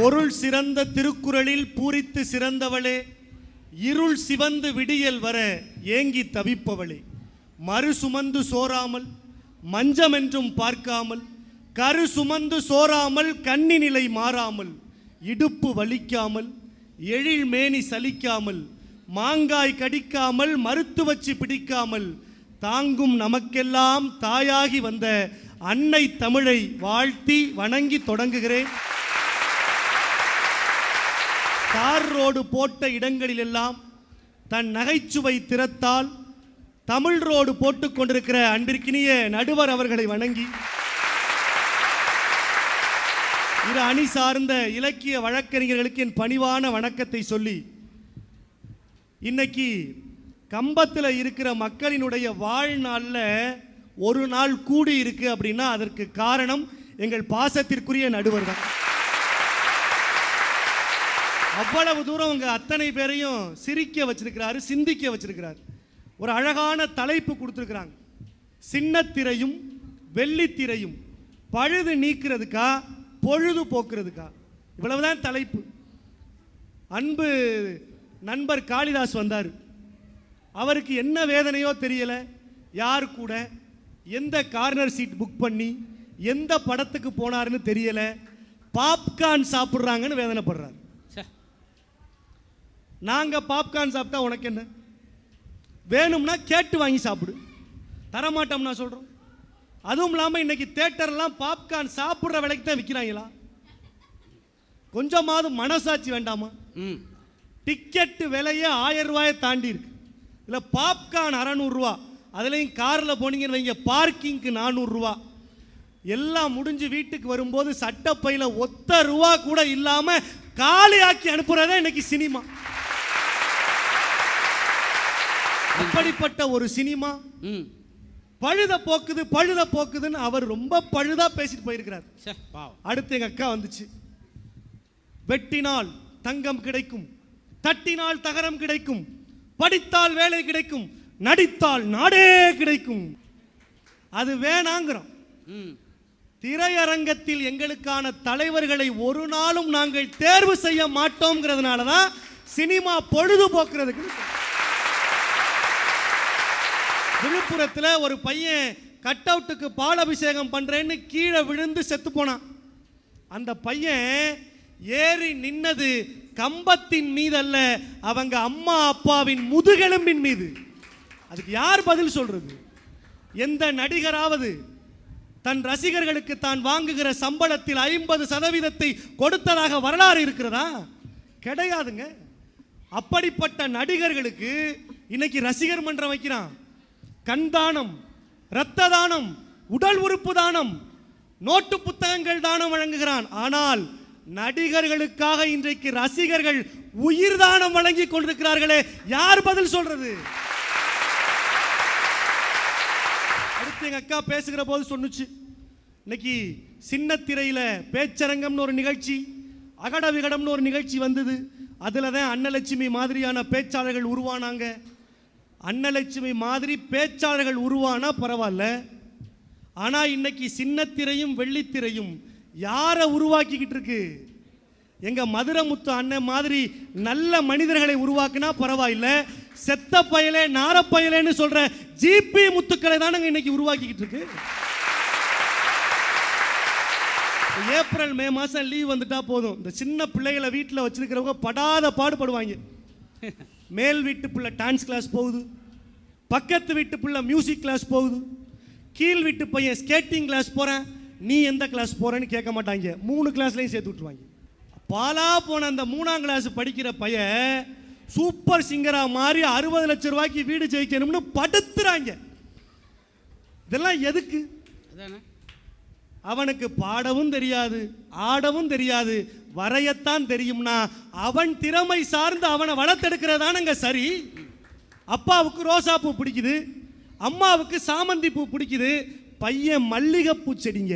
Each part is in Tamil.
பொருள் சிறந்த திருக்குறளில் பூரித்து சிறந்தவளே இருள் சிவந்து விடியல் வர ஏங்கி தவிப்பவளே. மறு சுமந்து சோராமல் மஞ்சமென்றும் பார்க்காமல் கரு சுமந்து சோராமல் கண்ணி நிலை மாறாமல் இடுப்பு வலிக்காமல் எழில் மேனி சலிக்காமல் மாங்காய் கடிக்காமல் மறுத்து வச்சு பிடிக்காமல் தாங்கும் நமக்கெல்லாம் தாயாகி வந்த அன்னை தமிழை வாழ்த்தி வணங்கி தொடங்குகிறேன். தார் ரோடு போட்ட இடங்களிலெல்லாம் தன் நகைச்சுவை திறத்தால் தமிழ் ரோடு போட்டுக் கொண்டிருக்கிற அன்பிற்கினிய நடுவர் அவர்களை வணங்கி இரு அணி சார்ந்த இலக்கிய வழக்கறிஞர்களுக்கு என் பணிவான வணக்கத்தை சொல்லி இன்னைக்கு கம்பத்தில் இருக்கிற மக்களினுடைய வாழ்நாளில் ஒரு நாள் கூடி இருக்கு அப்படின்னா அதற்கு காரணம் எங்கள் பாசத்திற்குரிய நடுவர் தான் அவ்வளவு தூரம் உங்கள் அத்தனை பேரையும் சிரிக்க வச்சிருக்கிறாரு சிந்திக்க வச்சிருக்கிறார். ஒரு அழகான தலைப்பு கொடுத்துருக்குறாங்க. சின்னத்திரையும் வெள்ளித்திரையும் பழுது நீக்கிறதுக்கா பொழுது போக்குறதுக்கா? இவ்வளவுதான் தலைப்பு. அன்பு நண்பர் காளிதாஸ் வந்தார். அவருக்கு என்ன வேதனையோ தெரியலை. யார் கூட? எந்த கார்னர் சீட் புக் பண்ணி? எந்த படத்துக்கு போனாருன்னு தெரியலை. பாப்கார்ன் சாப்பிட்றாங்கன்னு வேதனைப்படுறார். நாங்கள் பாப்கார்ன் சாப்பிட்டா உனக்கு என்ன? வேணும்னா கேட்டு வாங்கி சாப்பிடு. தரமாட்டோம்னா சொல்கிறோம் அதுவும் இல்லாமல் இன்னைக்கு தேட்டர்லாம் பாப்கார்ன் சாப்பிட்ற விலைக்கு தான் விற்கிறாங்களா கொஞ்சமாவது மனசாட்சி வேண்டாமா? ம். டிக்கெட்டு விலையே ஆயிரம் ரூபாயை தாண்டி இருக்கு. இல்லை பாப்கார்ன் அறநூறுரூவா அதுலேயும் காரில் போனீங்கன்னு வைங்க பார்க்கிங்க்கு நானூறுரூவா எல்லாம் முடிஞ்சு வீட்டுக்கு வரும்போது சட்டப்பையில் ஒத்த ரூபா கூட இல்லாமல் காலியாக்கி அனுப்புறதே இன்னைக்கு சினிமா. அப்படிப்பட்ட ஒரு சினிமா? பழுத போக்குது பழுத போக்குதுன்னு அவர் ரொம்ப பழுதா பேசிட்டு போயிருக்கிறார். அடுத்து எங்க அக்கா வந்துச்சு. வெட்டினால் தங்கம் கிடைக்கும் தட்டினால் தகரம் கிடைக்கும் படித்தால் வேலை கிடைக்கும் நடித்தால் நாடே கிடைக்கும். அது வேணாங்கிறோம். திரையரங்கத்தில் எங்களுக்கான தலைவர்களை ஒரு நாளும் நாங்கள் தேர்வு செய்ய மாட்டோம்ங்கிறதுனால தான் சினிமா பொழுதுபோக்குறதுக்கு விழுப்புரத்தில் ஒரு பையன் கட் அவுட்டுக்கு பால் அபிஷேகம் பண்ணுறேன்னு கீழே விழுந்து செத்து போனான். அந்த பையன் ஏறி நின்னது கம்பத்தின் மீது அல்ல அவங்க அம்மா அப்பாவின் முதுகெலும்பின் மீது. அதுக்கு யார் பதில் சொல்றது? எந்த நடிகராவது தன் ரசிகர்களுக்கு தான் வாங்குகிற சம்பளத்தில் ஐம்பது சதவீதத்தை கொடுத்ததாக வரலாறு இருக்கிறதா? கிடையாதுங்க. அப்படிப்பட்ட நடிகர்களுக்கு இன்னைக்கு ரசிகர் மன்றம் வைக்கிறான். கண் தானம் இரத்த தானம் உடல் உறுப்பு தானம் நோட்டு புத்தகங்கள் தானம் வழங்குகிறான். ஆனால் நடிகர்களுக்காக இன்றைக்கு ரசிகர்கள் உயிர் தானம் வழங்கி கொண்டிருக்கிறார்களே. யார் பதில் சொல்றது? அடுத்து எங்க அக்கா பேசுகிற போது சொன்னுச்சு. இன்னைக்கு சின்ன திரையில பேச்சரங்கம்னு ஒரு நிகழ்ச்சி அகட விகடம்னு ஒரு நிகழ்ச்சி வந்தது. அதில் தான் அன்னலட்சுமி மாதிரியான பேச்சாளர்கள் உருவானாங்க. அன்னலட்சுமி மாதிரி பேச்சாளர்கள் உருவானா பரவாயில்ல. ஆனால் இன்னைக்கு சின்னத்திரையும் வெள்ளித்திரையும் யாரை உருவாக்கிக்கிட்டு இருக்கு? எங்க மதுரமுத்து அண்ணன் மாதிரி நல்ல மனிதர்களை உருவாக்குனா பரவாயில்ல. செத்த பயலே நாரப்பயலேன்னு சொல்ற ஜிபி முத்துக்களை தானங்க இன்னைக்கு உருவாக்கிக்கிட்டு இருக்கு. ஏப்ரல் மே மாதம் லீவ் வந்துட்டா போதும். இந்த சின்ன பிள்ளைகளை வீட்டில் வச்சிருக்கிறவங்க படாத பாடுபடுவாங்க. மேல் வீட்டு பிள்ளை டான்ஸ் கிளாஸ் போகுது. பக்கத்து வீட்டு பிள்ளை மியூசிக் கிளாஸ் போகுது. கீழ் வீட்டு பையன் ஸ்கேட்டிங் கிளாஸ் போகிறேன் நீ எந்த கிளாஸ் போகிறேன்னு கேட்க மாட்டாங்க. மூணு கிளாஸ்லையும் சேர்த்து விட்டுருவாங்க. பாலா போன அந்த மூணாம் கிளாஸ் படிக்கிற பையன் சூப்பர் சிங்கரா மாறி அறுபது லட்சம் ரூபாய்க்கு வீடு ஜெயிக்கணும்னு படுத்துறாங்க. இதெல்லாம் எதுக்கு? அவனுக்கு பாடவும் தெரியாது ஆடவும் தெரியாது. வரையத்தான் தெரியும்னா அவன் திறமை சார்ந்து அவனை வளர்த்தெடுக்கிறதானங்க சரி. அப்பாவுக்கு ரோசாப்பூ பிடிக்குது அம்மாவுக்கு சாமந்தி பூ பிடிக்குது. பையன் மல்லிகைப்பூ செடிங்க.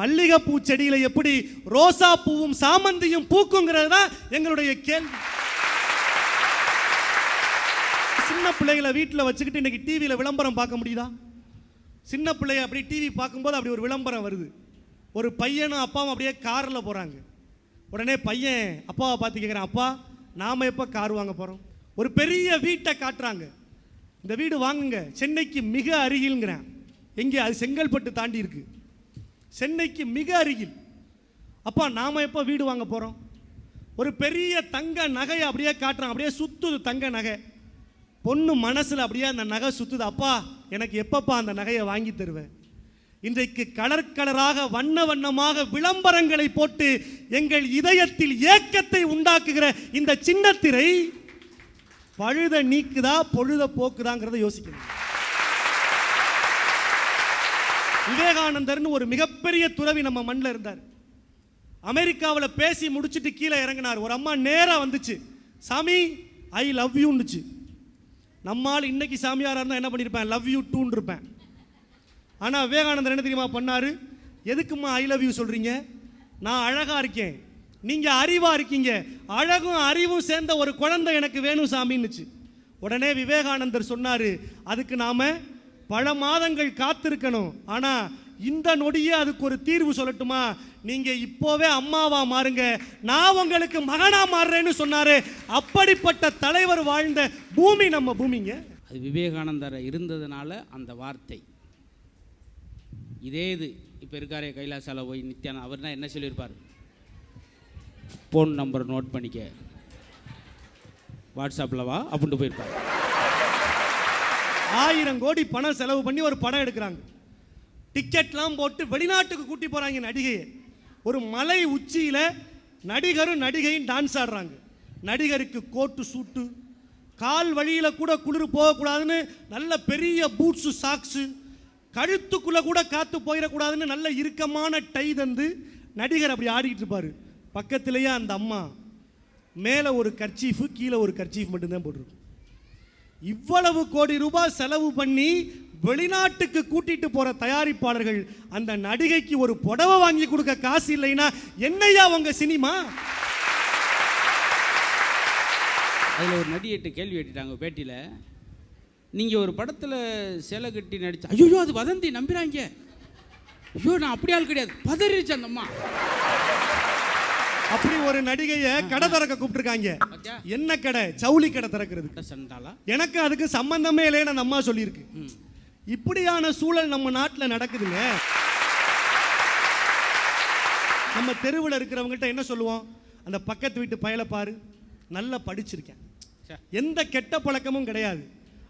மல்லிகைப்பூ செடியில் எப்படி ரோசா பூவும் சாமந்தியும் பூக்குங்கிறது தான் எங்களுடைய கேள்வி. சின்ன பிள்ளைகளை வீட்டில் வச்சுக்கிட்டு இன்னைக்கு டிவியில் விளம்பரம் பார்க்க முடியுதா? சின்ன பிள்ளைய அப்படி டிவி பார்க்கும்போது அப்படி ஒரு விளம்பரம் வருது. ஒரு பையனும் அப்பாவும் அப்படியே காரில் போகிறாங்க உடனே பையன் அப்பாவை பார்த்து கேட்குறான் அப்பா நாம் எப்போ கார் வாங்க போகிறோம் ஒரு பெரிய வீட்டை காட்டுறாங்க. இந்த வீடு வாங்குங்க. சென்னைக்கு மிக அருகில்ங்கிறேன். எங்கே? அது செங்கல்பட்டு தாண்டி இருக்கு. சென்னைக்கு மிக அருகில். அப்பா நாம் எப்போ வீடு வாங்க போகிறோம் ஒரு பெரிய தங்க நகையை அப்படியே காட்டுறான். அப்படியே சுத்துது தங்க நகை. பொண்ணு மனசில் அப்படியே அந்த நகை சுத்துது. அப்பா எனக்கு எப்பப்பா அந்த நகையை வாங்கி தருவேன் இன்றைக்கு கலர் கலராக வண்ண வண்ணமாக விளம்பரங்களை போட்டு எங்கள் இதயத்தில் ஏக்கத்தை உண்டாக்குகிற இந்த சின்னத்திரை பழுத நீக்குதா பொழுத போக்குதாங்கிறத யோசிக்கணும். விவேகானந்தர்னு ஒரு மிகப்பெரிய துறவி நம்ம மண்ணில் இருந்தார். அமெரிக்காவில் பேசி முடிச்சுட்டு கீழே இறங்கினார். ஒரு அம்மா நேராக வந்துச்சு. சாமி ஐ லவ் யூன்னுச்சு நம்மால் இன்னைக்கு சாமியாராக இருந்தால் என்ன பண்ணியிருப்பேன் லவ் யூ டூன்னு இருப்பேன் ஆனால் விவேகானந்தர் என்ன தெரியுமா பண்ணார்? எதுக்கும்மா ஐ லவ் யூ சொல்கிறீங்க நான் அழகாக இருக்கேன். நீங்கள் அறிவாக இருக்கீங்க. அழகும் அறிவும் சேர்ந்த ஒரு குழந்தை எனக்கு வேணும் சாமின்னுச்சு. உடனே விவேகானந்தர் சொன்னார் அதுக்கு நாம் பல மாதங்கள் காத்திருக்கணும். ஆனால் இந்த நொடியே அதுக்கு ஒரு தீர்வு சொல்லட்டுமா? நீங்கள் இப்போவே அம்மாவா மாறுங்க. நான் உங்களுக்கு மகனா மாறுறேன்னு சொன்னார். அப்படிப்பட்ட தலைவர் வாழ்ந்த பூமி நம்ம பூமிங்க. அது விவேகானந்தர் இருந்ததுனால அந்த வார்த்தை. இதே இது இப்போ இருக்காரே கைலாசால போய் நித்யானந்த் அவர்னா என்ன சொல்லியிருப்பார்? ஃபோன் நம்பர் நோட் பண்ணிக்க. வாட்ஸ்அப்பில் வா அப்படின்ட்டு போயிருப்பார். ஆயிரம் கோடி பணம் செலவு பண்ணி ஒரு படம் எடுக்கிறாங்க. டிக்கெட்லாம் போட்டு வெளிநாட்டுக்கு கூட்டி போகிறாங்க நடிகையை. ஒரு மலை உச்சியில் நடிகரும் நடிகையும் டான்ஸ் ஆடுறாங்க. நடிகருக்கு கோட்டு சூட்டு கால் வழியில் கூட குளிர் போகக்கூடாதுன்னு நல்ல பெரிய பூட்ஸு சாக்ஸு கழுத்துக்குள்ள கூட காத்து போயிடக்கூடாதுன்னு நல்ல இறுக்கமான டை தந்து நடிகர் அப்படி ஆடிக்கிட்டு இருப்பாரு. பக்கத்திலேயே அந்த அம்மா மேலே ஒரு கர்ச்சீஃபு கீழே ஒரு கர்ச்சீஃப் மட்டும்தான் போட்டிருக்கும். இவ்வளவு கோடி ரூபாய் செலவு பண்ணி வெளிநாட்டுக்கு கூட்டிட்டு போற தயாரிப்பாளர்கள் அந்த நடிகைக்கு ஒரு புடவை வாங்கி கொடுக்க காசு இல்லைன்னா என்னையா உங்க சினிமா? அதில் ஒரு நடிகிட்ட கேள்வி கேட்டுட்டாங்க பேட்டியில். நீங்கள் ஒரு படத்தில் சேலை கட்டி நடிச்சா ஐயோ அது வதந்தி நம்புறாங்க. ஐயோ நான் அப்படி ஆள் கிடையாது. பதறிச்சு அந்த அம்மா. அப்படி ஒரு நடிகையை கடை திறக்க கூப்பிட்டுருக்காங்க? என்ன கடை? ஜவுளி கடை திறக்கிறது. அட சண்டாளா எனக்கு அதுக்கு சம்பந்தமே இல்லைன்னு அந்த அம்மா சொல்லியிருக்கு. இப்படியான சூழல் நம்ம நாட்டில் நடக்குதுங்க நம்ம தெருவில் இருக்கிறவங்ககிட்ட என்ன சொல்லுவோம்? அந்த பக்கத்து வீட்டு பயலை பாரு நல்லா படிச்சிருக்கேன். எந்த கெட்ட பழக்கமும் கிடையாது.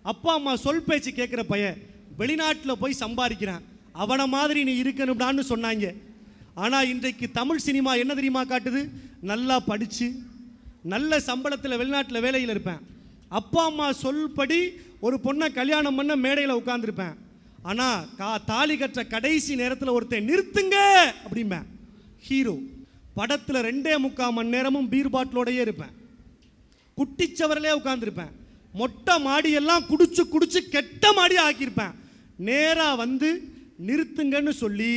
அப்பா அம்மா சொல் பேச்சு கேட்குற பையன் வெளிநாட்டில் போய் சம்பாதிக்கிறான். அவனை மாதிரி நீ இருக்கணும்டான்னு சொன்னாங்க. ஆனால் இன்றைக்கு தமிழ் சினிமா என்ன தெரியுமா காட்டுது? நல்லா படித்து நல்ல சம்பளத்தில் வெளிநாட்டில் வேலையில் இருப்பேன். அப்பா அம்மா சொல்படி ஒரு பொண்ணை கல்யாணம் பண்ண மேடையில் உட்காந்துருப்பேன் ஆனால் கா தாலி கற்ற கடைசி நேரத்தில் ஒருத்தன் நிறுத்துங்க அப்படிம்பேன். ஹீரோ. படத்தில் ரெண்டே முக்கால் மணி நேரமும் பீர் பாட்டிலோடையே இருப்பேன். குட்டிச்சவரிலே உட்காந்துருப்பேன் மொட்டை மாடியெல்லாம் குடிச்சு குடிச்சு கெட்ட மாடி ஆக்கியிருப்பேன். நேராக வந்து நிறுத்துங்கன்னு சொல்லி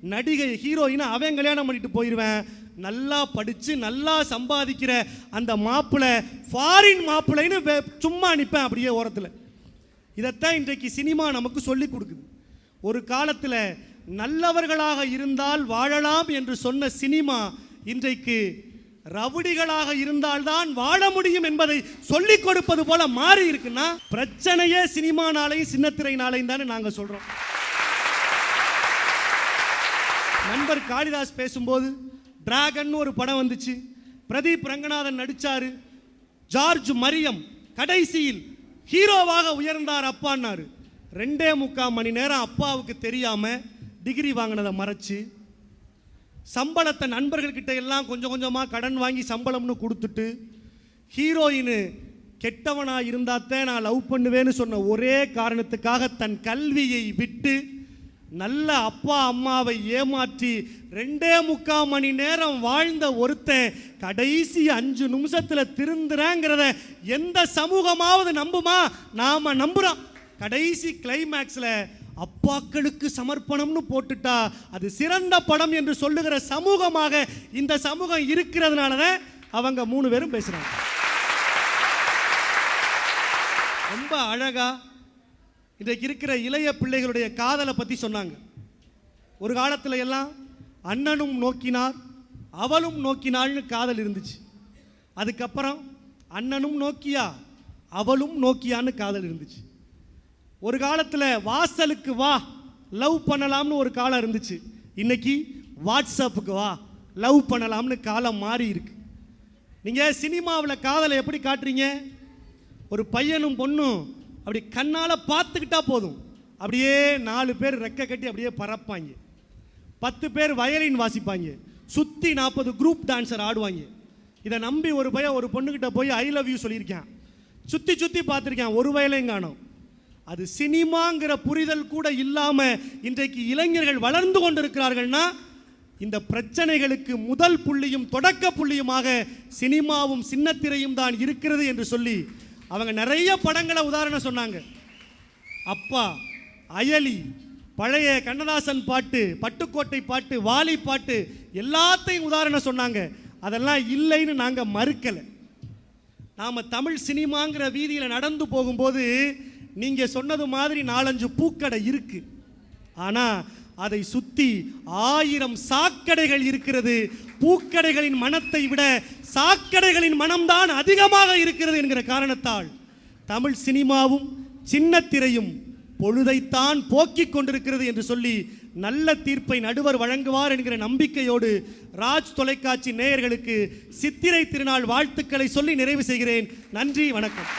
நடிகை ஹீரோயினை அவன் கல்யாணம் பண்ணிட்டு போயிடுவேன் நல்லா படித்து நல்லா சம்பாதிக்கிற அந்த மாப்பிள்ளை ஃபாரின் மாப்பிள்ளைன்னு சும்மா நிற்பேன் அப்படியே ஓரத்தில். இதைத்தான் இன்றைக்கு சினிமா நமக்கு சொல்லி கொடுக்குது. ஒரு காலத்தில் நல்லவர்களாக இருந்தால் வாழலாம் என்று சொன்ன சினிமா இன்றைக்கு ரவுடிகளாக இருந்தால்தான் வாழ முடியும் என்பதை சொல்லிக் கொடுப்பது போல மாறி இருக்குன்னா பிரச்சனையே சினிமானாலையும் சின்னத்திரைனாலையும் தானே நாங்கள் சொல்றோம். நண்பர் காளிதாஸ் பேசும்போது டிராகன் ஒரு படம் வந்துச்சு. பிரதீப் ரங்கநாதன் நடிச்சாரு. ஜார்ஜ் மரியம் கடைசியில் ஹீரோவாக உயர்ந்தார் அப்பான்னாரு. ரெண்டே முக்கால் மணி நேரம் அப்பாவுக்கு தெரியாம டிகிரி வாங்கினதை மறைச்சு சம்பளத்தை நண்பர்கள்கிட்ட எல்லாம் கொஞ்சம் கொஞ்சமாக கடன் வாங்கி சம்பளம்னு கொடுத்துட்டு ஹீரோயின் கெட்டவனாக இருந்தாத்தான் நான் லவ் பண்ணுவேன்னு சொன்ன ஒரே காரணத்துக்காக தன் கல்வியை விட்டு நல்ல அப்பா அம்மாவை ஏமாற்றி ரெண்டே முக்கால் மணி நேரம் வாழ்ந்த ஒருத்தன் கடைசி அஞ்சு நிமிஷத்தில் திருந்துறேங்கிறத எந்த சமூகமாவது நம்புமா? நாம் நம்புகிறோம் கடைசி கிளைமேக்ஸில் அப்பாக்களுக்கு சமர்ப்பணம்னு போட்டுட்டா அது சிறந்த படம் என்று சொல்லுகிற சமூகமாக இந்த சமூகம் இருக்கிறதுனால தான் அவங்க மூணு பேரும் பேசுகிறாங்க ரொம்ப அழகா இன்றைக்கு இருக்கிற இளைய பிள்ளைகளுடைய காதலை பற்றி சொன்னாங்க. ஒரு காலத்தில் எல்லாம் அண்ணனும் நோக்கினார் அவளும் நோக்கினாள்னு காதல் இருந்துச்சு. அதுக்கப்புறம் அண்ணனும் நோக்கியா அவளும் நோக்கியான்னு காதல் இருந்துச்சு. ஒரு காலத்தில் வாசலுக்கு வா லவ் பண்ணலாம்னு ஒரு காலம் இருந்துச்சு. இன்னைக்கு வாட்ஸ்அப்புக்கு வா லவ் பண்ணலாம்னு காலம் மாறி இருக்கு. நீங்கள் சினிமாவில் காதலை எப்படி காட்டுறீங்க? ஒரு பையனும் பொண்ணும் அப்படி கண்ணால் பார்த்துக்கிட்டா போதும். அப்படியே நாலு பேர் ரெக்க கட்டி அப்படியே பறப்பாங்க. பத்து பேர் வயலின் வாசிப்பாங்க. சுற்றி நாற்பது குரூப் டான்சர் ஆடுவாங்க. இதை நம்பி ஒரு பையன் ஒரு பொண்ணுக்கிட்ட போய் ஐ லவ் யூ சொல்லியிருக்கேன். சுற்றி சுற்றி பார்த்துருக்கேன். ஒரு வயலையும் காணும். அது சினிமாங்கிற புரிதல் கூட இல்லாமல் இன்றைக்கு இளைஞர்கள் வளர்ந்து கொண்டிருக்கிறார்கள்னா இந்த பிரச்சனைகளுக்கு முதல் புள்ளியும் தொடக்க புள்ளியுமாக சினிமாவும் சின்னத்திரையும் தான் இருக்கிறது என்று சொல்லி அவங்க நிறைய படங்களை உதாரணம் சொன்னாங்க. அப்பா அயலி பழைய கண்ணதாசன் பாட்டு பட்டுக்கோட்டை பாட்டு வாலி பாட்டு எல்லாத்தையும் உதாரணம் சொன்னாங்க. அதெல்லாம் இல்லைன்னு நாங்கள் மறுக்கலை. நாம் தமிழ் சினிமாங்கிற வீதியில் நடந்து போகும்போது நீங்கள் சொன்னது மாதிரி நாலஞ்சு பூக்கடை இருக்கு. ஆனால் அதை சுற்றி ஆயிரம் சாக்கடைகள் இருக்கிறது. பூக்கடைகளின் மனத்தை விட சாக்கடைகளின் மனம்தான் அதிகமாக இருக்கிறது என்கிற காரணத்தால் தமிழ் சினிமாவும் சின்னத்திரையும் பொழுதைத்தான் போக்கிக் கொண்டிருக்கிறது என்று சொல்லி நல்ல தீர்ப்பை நடுவர் வழங்குவார் என்கிற நம்பிக்கையோடு ராஜ் தொலைக்காட்சி நேயர்களுக்கு சித்திரை திருநாள் வாழ்த்துக்களை சொல்லி நிறைவு செய்கிறேன். நன்றி வணக்கம்.